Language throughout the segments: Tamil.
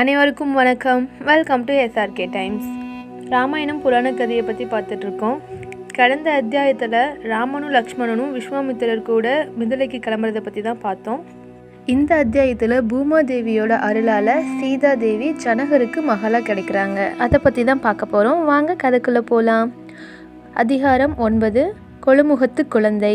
அனைவருக்கும் வணக்கம். Welcome to SRK Times Ramayanam புராண கதையை பற்றி பார்த்துட்ருக்கோம். கடந்த அத்தியாயத்தில் ராமனும் லக்ஷ்மணனும் விஸ்வாமித்திரர் கூட மிதிலைக்கு கிளம்புறதை பற்றி தான் பார்த்தோம். இந்த அத்தியாயத்தில் பூமாதேவியோட அருளால் சீதா தேவி ஜனகருக்கு மகளாக கிடைக்கிறாங்க. அதை பற்றி தான் பார்க்க போகிறோம் வாங்க கதைக்குள்ளே போகலாம் அதிகாரம் ஒன்பது. கொழுமுகத்து குழந்தை.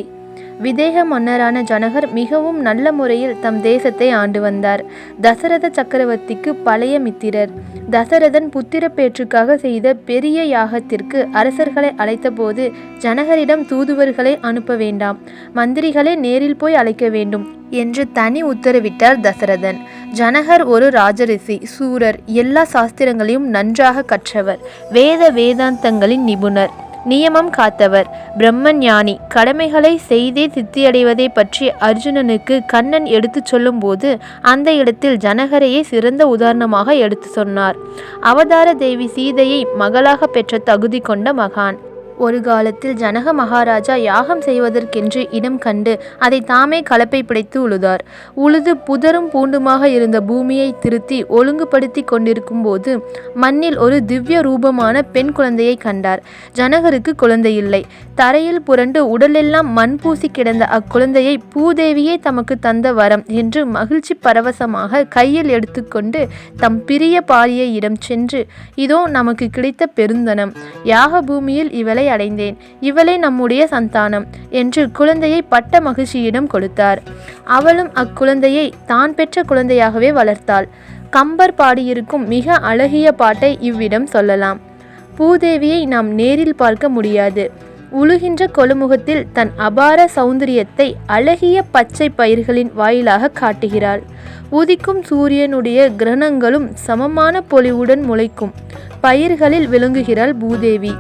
விதேக மன்னரான ஜனகர் மிகவும் நல்ல முறையில் தம் தேசத்தை ஆண்டு வந்தார். தசரத சக்கரவர்த்திக்கு பழைய மித்திரர். தசரதன் புத்திர பேற்றுக்காக செய்த பெரிய யாகத்திற்கு அரசர்களை அழைத்தபோது ஜனகரிடம் தூதுவர்களை அனுப்ப வேண்டாம். மந்திரிகளை நேரில் போய் அழைக்க வேண்டும் என்று தனி உத்தரவிட்டார் தசரதன். ஜனகர் ஒரு ராஜரிஷி சூரர் எல்லா சாஸ்திரங்களையும் நன்றாக கற்றவர். வேத வேதாந்தங்களின் நிபுணர். நியமம் காத்தவர். பிரம்மஞானி கடமைகளை செய்தே சித்தியடைவதை பற்றி அர்ஜுனனுக்கு கண்ணன் எடுத்துச் சொல்லும்போது அந்த இடத்தில் ஜனகரையே சிறந்த உதாரணமாக எடுத்து சொன்னார். அவதார தேவி சீதையை மகளாக பெற்ற தகுதி கொண்ட மகான். ஒரு காலத்தில் ஜனக மகாராஜா யாகம் செய்வதற்கென்று இடம் கண்டு அதை தாமே கலப்பை பிடித்து உழுதார். உழுது புதரும் பூண்டுமாக இருந்த பூமியை திருத்தி ஒழுங்குபடுத்தி கொண்டிருக்கும் போது மண்ணில் ஒரு திவ்ய ரூபமான பெண் குழந்தையை கண்டார். ஜனகருக்கு குழந்தை இல்லை. தரையில் புரண்டு உடலெல்லாம் மண் பூசி கிடந்த அக்குழந்தையை பூதேவியே தமக்கு தந்த வரம் என்று மகிழ்ச்சி பரவசமாக கையில் எடுத்துக்கொண்டு தம் பிரிய பாரியையிடம் சென்று இதோ நமக்கு கிடைத்த பெருந்தனம். யாக பூமியில் இவளை அடைந்தேன். இவளே நம்முடைய சந்தானம் என்று குழந்தையை பட்ட மகிழ்ச்சியிடம் கொடுத்தார். அவளும் அக்குழந்தையை தான் பெற்ற குழந்தையாகவே வளர்த்தாள். கம்பர் பாடியிருக்கும் மிக அழகிய பாட்டை இவ்விடம் சொல்லலாம். பூதேவியை நாம் நேரில் பார்க்க முடியாது. உழுகின்ற கொழுமுகத்தில் தன் அபார சௌந்தரியத்தை அழகிய பச்சை பயிர்களின் வாயிலாக காட்டுகிறாள். உதிக்கும் சூரியனுடைய கிரணங்களும் சமமான பொலிவுடன் முளைக்கும். பயிர்களில் விளங்குகிறாள் பூதேவி.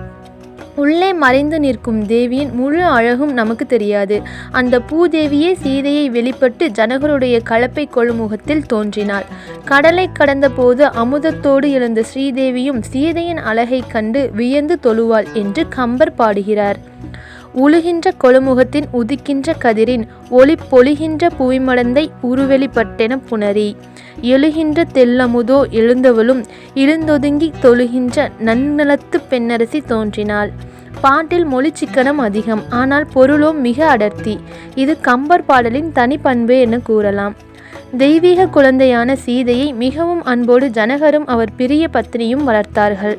உள்ளே மறைந்து நிற்கும் தேவியின் முழு அழகும் நமக்கு தெரியாது. அந்த பூதேவியே சீதையை வெளிப்பட்டு ஜனகருடைய கலப்பை கொழுமுகத்தில் தோன்றினாள். கடலை கடந்த போது அமுதத்தோடு எழுந்த ஸ்ரீதேவியும் சீதையின் அழகை கண்டு வியந்து தொழுவாள் என்று கம்பர் பாடுகிறார். உழுகின்ற கொழுமுகத்தின் உதிக்கின்ற கதிரின் ஒளி பொழிகின்ற புவிமடந்தை உருவெளிப்பட்டென புணரி. எழுகின்ற தெல்லமுதோ எழுந்தவளும் இழுந்தொதுங்கி தொழுகின்ற நன்னலத்து பெண்ணரசி தோன்றினாள். பாட்டில் மொழி சிக்கனம் அதிகம் ஆனால் பொருளோ மிக அடர்த்தி. இது கம்பர் பாடலின் தனிப்பண்பு என கூறலாம். தெய்வீக குழந்தையான சீதையை மிகவும் அன்போடு ஜனகரும் அவர் பிரிய பத்னியும் வளர்த்தார்கள்.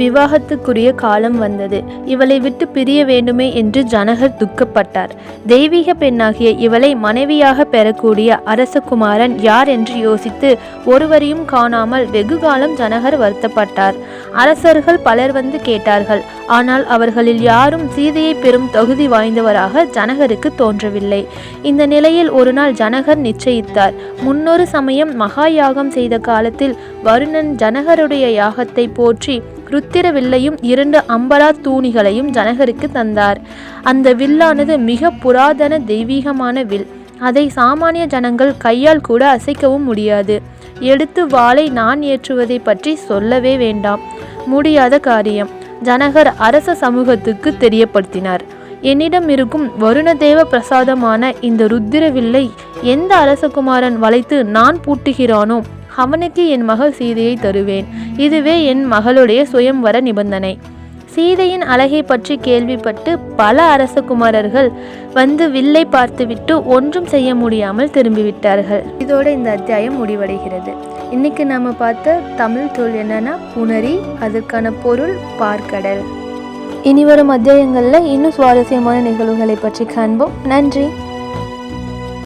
விவாகத்துக்குரிய காலம் வந்தது. இவளை விட்டு பிரிய வேண்டுமே என்று ஜனகர் துக்கப்பட்டார். தெய்வீக பெண்ணாகிய இவளை மனைவியாக பெறக்கூடிய அரசகுமாரன் யார் என்று யோசித்து ஒருவரையும் காணாமல் வெகு காலம் ஜனகர் வருத்தப்பட்டார். அரசர்கள் பலர் வந்து கேட்டார்கள். ஆனால் அவர்களில் யாரும் சீதையை பெறும் தகுதி வாய்ந்தவராக ஜனகருக்கு தோன்றவில்லை. இந்த நிலையில் ஒரு நாள் ஜனகர் நிச்சயித்தார். முன்னொரு சமயம் மகா யாகம் செய்த காலத்தில் வருணன் ஜனகருடைய யாகத்தை போற்றி ருத்திர வில்லையும் இரண்டு அம்பலா தூணிகளையும் ஜனகருக்கு தந்தார். அந்த வில்லானது மிக புராதன தெய்வீகமான வில். அதை சாமானிய ஜனங்கள் கையால் கூட அசைக்கவும் முடியாது. எடுத்து வாளை நான் ஏற்றுவதை பற்றி சொல்லவே வேண்டாம். முடியாத காரியம். ஜனகர் அரச சமூகத்துக்கு தெரியப்படுத்தினார். என்னிடம் இருக்கும் வருணதேவ பிரசாதமான இந்த ருத்திரவில்லை எந்த அரசகுமாரன் வளைத்து நான் பூட்டுகிறானோ அவனுக்கு என் மகள் சீதையை தருவேன். இதுவே என் மகளுடைய சுயம்வர நிபந்தனை. சீதையின் அழகை பற்றி கேள்விப்பட்டு பல அரசகுமாரர்கள் வந்து வில்லை பார்த்துவிட்டு ஒன்றும் செய்ய முடியாமல் திரும்பிவிட்டார்கள். இதோட இந்த அத்தியாயம் முடிவடைகிறது. இன்னைக்கு நாம பார்த்த தமிழ் சொல் என்னன்னா புணரி அதற்கான பொருள் பார்க்கடல். இனி வரும் அத்தியாயங்களில் இன்னும் சுவாரஸ்யமான நிகழ்வுகளை பற்றி காண்போம். நன்றி.